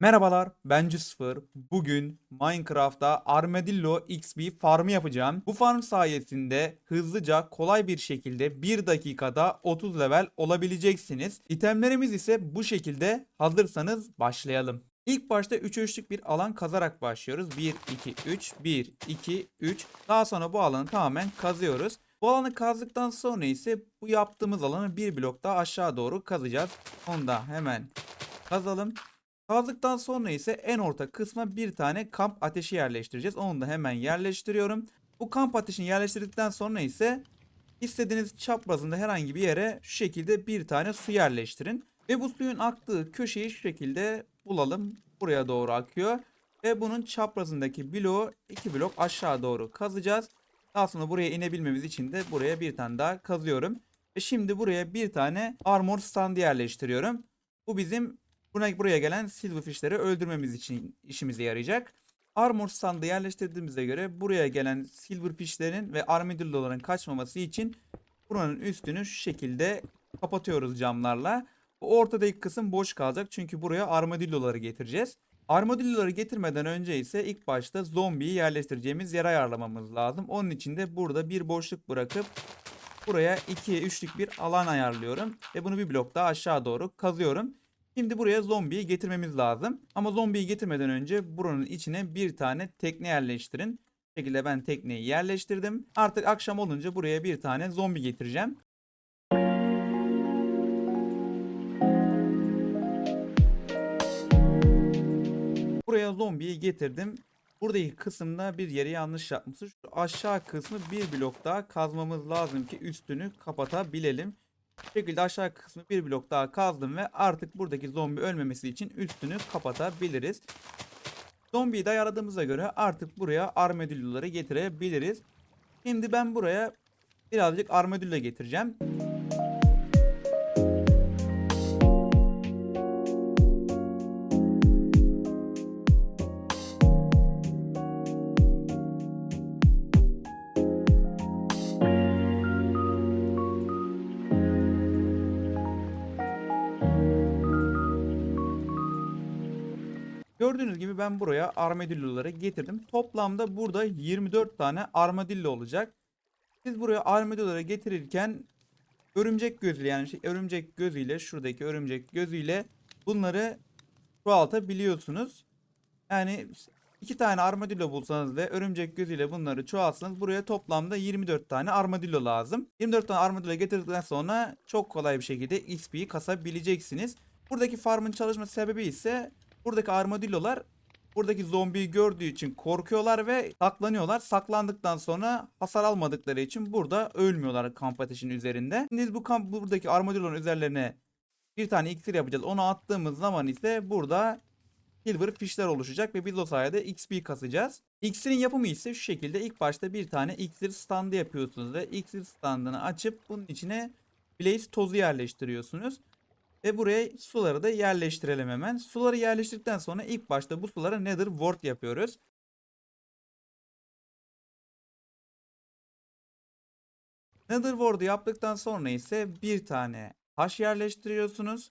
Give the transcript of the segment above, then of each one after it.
Merhabalar, ben Cüsfır. Bugün Minecraft'ta Armadillo XP farmı yapacağım. Bu farm sayesinde hızlıca, kolay bir şekilde 1 dakikada 30 level olabileceksiniz. İtemlerimiz ise bu şekilde. Hazırsanız başlayalım. İlk başta 3 üçlük bir alan kazarak başlıyoruz. 1, 2, 3, 1, 2, 3. Daha sonra bu alanı tamamen kazıyoruz. Bu alanı kazdıktan sonra ise bu yaptığımız alanı bir blok daha aşağı doğru kazacağız. Onu da hemen kazalım. Kazdıktan sonra ise en orta kısma bir tane kamp ateşi yerleştireceğiz. Onu da hemen yerleştiriyorum. Bu kamp ateşini yerleştirdikten sonra ise istediğiniz çaprazında herhangi bir yere şu şekilde bir tane su yerleştirin. Ve bu suyun aktığı köşeyi şu şekilde bulalım. Buraya doğru akıyor. Ve bunun çaprazındaki bloğu iki blok aşağı doğru kazacağız. Daha sonra buraya inebilmemiz için de buraya bir tane daha kazıyorum. Ve şimdi buraya bir tane armor standı yerleştiriyorum. Bu bizim Buna, buraya gelen silverfishleri öldürmemiz için işimize yarayacak. Armor standı yerleştirdiğimize göre buraya gelen silverfishlerin ve armadilloların kaçmaması için buranın üstünü şu şekilde kapatıyoruz camlarla. Bu ortadaki kısım boş kalacak çünkü buraya armadilloları getireceğiz. Armadilloları getirmeden önce ise ilk başta zombiyi yerleştireceğimiz yere ayarlamamız lazım. Onun için de burada bir boşluk bırakıp buraya 2'ye 3'lük bir alan ayarlıyorum. Ve bunu bir blok daha aşağı doğru kazıyorum. Şimdi buraya zombiyi getirmemiz lazım. Ama zombiyi getirmeden önce buranın içine bir tane tekne yerleştirin. Bu şekilde ben tekneyi yerleştirdim. Artık akşam olunca buraya bir tane zombi getireceğim. Buraya zombiyi getirdim. Buradaki kısımda bir yeri yanlış yapmışız. Şu aşağı kısmı bir blok daha kazmamız lazım ki üstünü kapatabilelim. Bu şekilde aşağı kısmı bir blok daha kazdım ve artık buradaki zombi ölmemesi için üstünü kapatabiliriz. Zombiyi de ayarladığımıza göre artık buraya armadilloları getirebiliriz. Şimdi ben buraya birazcık armadillo getireceğim. Gördüğünüz gibi ben buraya armadilloları getirdim. Toplamda burada 24 tane armadillo olacak. Siz buraya armadilloları getirirken örümcek gözüyle yani şey, örümcek gözüyle şuradaki örümcek gözüyle bunları çoğaltabiliyorsunuz. Yani iki tane armadillo bulsanız ve örümcek gözüyle bunları çoğaltsanız buraya toplamda 24 tane armadillo lazım. 24 tane armadillo getirdikten sonra çok kolay bir şekilde XP'yi kasabileceksiniz. Buradaki farmın çalışma sebebi ise buradaki armadillolar buradaki zombiyi gördüğü için korkuyorlar ve saklanıyorlar. Saklandıktan sonra hasar almadıkları için burada ölmüyorlar kamp ateşinin üzerinde. Şimdi bu kamp buradaki armadillonun üzerlerine bir tane iksir yapacağız. Onu attığımız zaman ise burada silver fishler oluşacak ve biz o sayede XP kasacağız. İksirin yapımı ise şu şekilde ilk başta bir tane iksir standı yapıyorsunuz ve iksir standını açıp bunun içine blaze tozu yerleştiriyorsunuz. Ve buraya suları da yerleştirelim hemen. Suları yerleştirdikten sonra ilk başta bu sulara nether wart yapıyoruz. Nether ward'u yaptıktan sonra ise bir tane taş yerleştiriyorsunuz.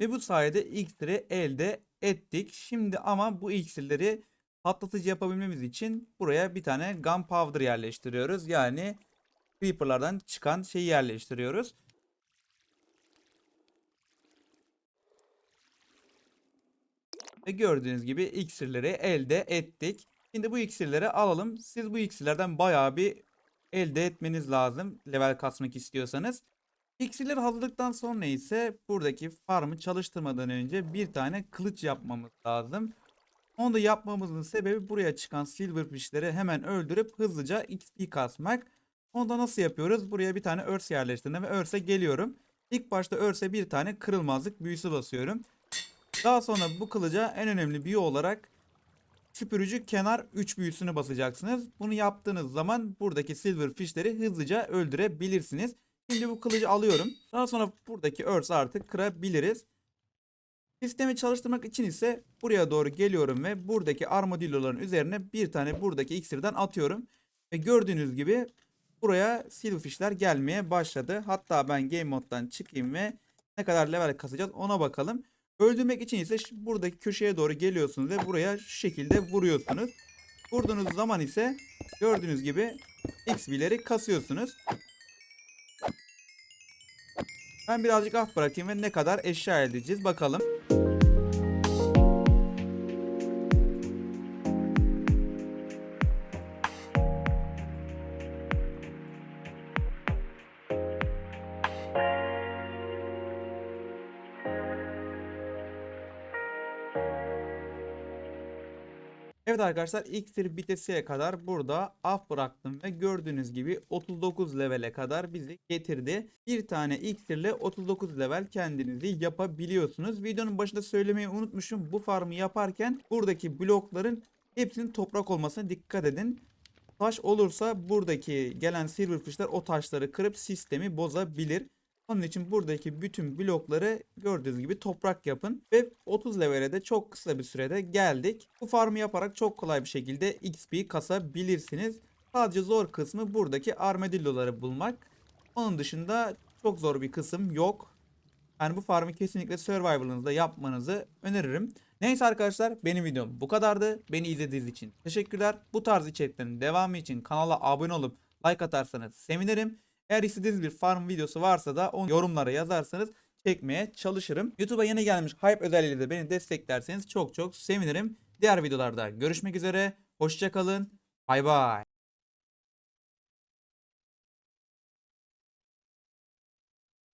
Ve bu sayede iksiri elde ettik. Şimdi ama bu iksirleri patlatıcı yapabilmemiz için buraya bir tane gunpowder yerleştiriyoruz. Yani Creeper'lardan çıkan şeyi yerleştiriyoruz. Ve gördüğünüz gibi iksirleri elde ettik. Şimdi bu iksirleri alalım. Siz bu iksirlerden bayağı bir elde etmeniz lazım. Level kasmak istiyorsanız. İksirleri hazırladıktan sonra ise buradaki farmı çalıştırmadan önce bir tane kılıç yapmamız lazım. Onu da yapmamızın sebebi buraya çıkan silverfishleri hemen öldürüp hızlıca XP kasmak. Onu da nasıl yapıyoruz? Buraya bir tane örs yerleştirdim ve örse geliyorum. İlk başta örse bir tane kırılmazlık büyüsü basıyorum. Daha sonra bu kılıca en önemli büyü olarak süpürücü kenar 3 büyüsünü basacaksınız. Bunu yaptığınız zaman buradaki silverfishleri hızlıca öldürebilirsiniz. Şimdi bu kılıcı alıyorum. Daha sonra buradaki örse artık kırabiliriz. Sistemi çalıştırmak için ise buraya doğru geliyorum ve buradaki armadilloların üzerine bir tane buradaki iksirden atıyorum. Ve gördüğünüz gibi buraya silverfishler gelmeye başladı. Hatta ben game moddan çıkayım ve ne kadar level kasacağız ona bakalım. Öldürmek için ise buradaki köşeye doğru geliyorsunuz ve buraya şu şekilde vuruyorsunuz. Vurduğunuz zaman ise gördüğünüz gibi XP'leri kasıyorsunuz. Ben birazcık af bırakayım ve ne kadar eşya edeceğiz bakalım. Evet arkadaşlar iksir bitesiye kadar burada af bıraktım ve gördüğünüz gibi 39 levele kadar bizi getirdi. Bir tane iksirle 39 level kendinizi yapabiliyorsunuz. Videonun başında söylemeyi unutmuşum. Bu farmı yaparken buradaki blokların hepsinin toprak olmasına dikkat edin. Taş olursa buradaki gelen silverfishler o taşları kırıp sistemi bozabilir. Onun için buradaki bütün blokları gördüğünüz gibi toprak yapın ve 30 levele de çok kısa bir sürede geldik. Bu farmı yaparak çok kolay bir şekilde XP kasabilirsiniz. Sadece zor kısmı buradaki armadilloları bulmak. Onun dışında çok zor bir kısım yok. Yani bu farmı kesinlikle survival'ınızda yapmanızı öneririm. Neyse arkadaşlar benim videom bu kadardı. Beni izlediğiniz için teşekkürler. Bu tarz içeriklerin devamı için kanala abone olup like atarsanız sevinirim. Eğer istediğiniz bir farm videosu varsa da onu yorumlara yazarsanız çekmeye çalışırım. YouTube'a yeni gelmiş hype özelliğiyle de beni desteklerseniz çok çok sevinirim. Diğer videolarda görüşmek üzere. Hoşçakalın. Bay bay.